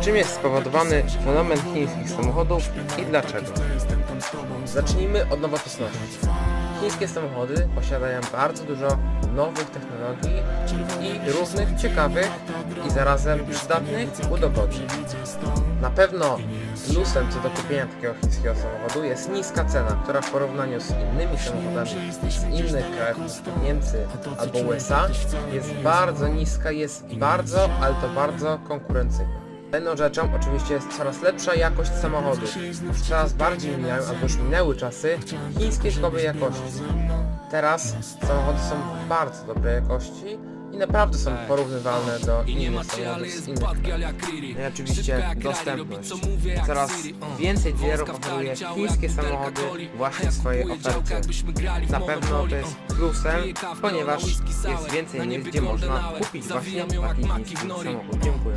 Czym jest spowodowany fenomen chińskich samochodów i dlaczego? Zacznijmy od nowoczesności. Chińskie samochody posiadają bardzo dużo nowych technologii i różnych ciekawych i zarazem przydatnych udogodnień. Na pewno plusem co do kupienia takiego chińskiego samochodu jest niska cena, która w porównaniu z innymi samochodami z innych krajów. Niemcy albo USA, jest bardzo niska, jest bardzo, ale to bardzo konkurencyjna. Kolejną rzeczą oczywiście jest coraz lepsza jakość samochodu. Coraz bardziej mijają, albo już minęły czasy chińskiej słabej jakości. Teraz samochody są bardzo dobrej jakości i naprawdę są porównywalne do innych samochodów z innych. No i oczywiście dostępność. Coraz więcej dealerów oferuje chińskie samochody właśnie w swojej ofercie. Na pewno to jest plusem, ponieważ jest więcej miejsc, gdzie można kupić właśnie taki chiński samochód. Dziękuję.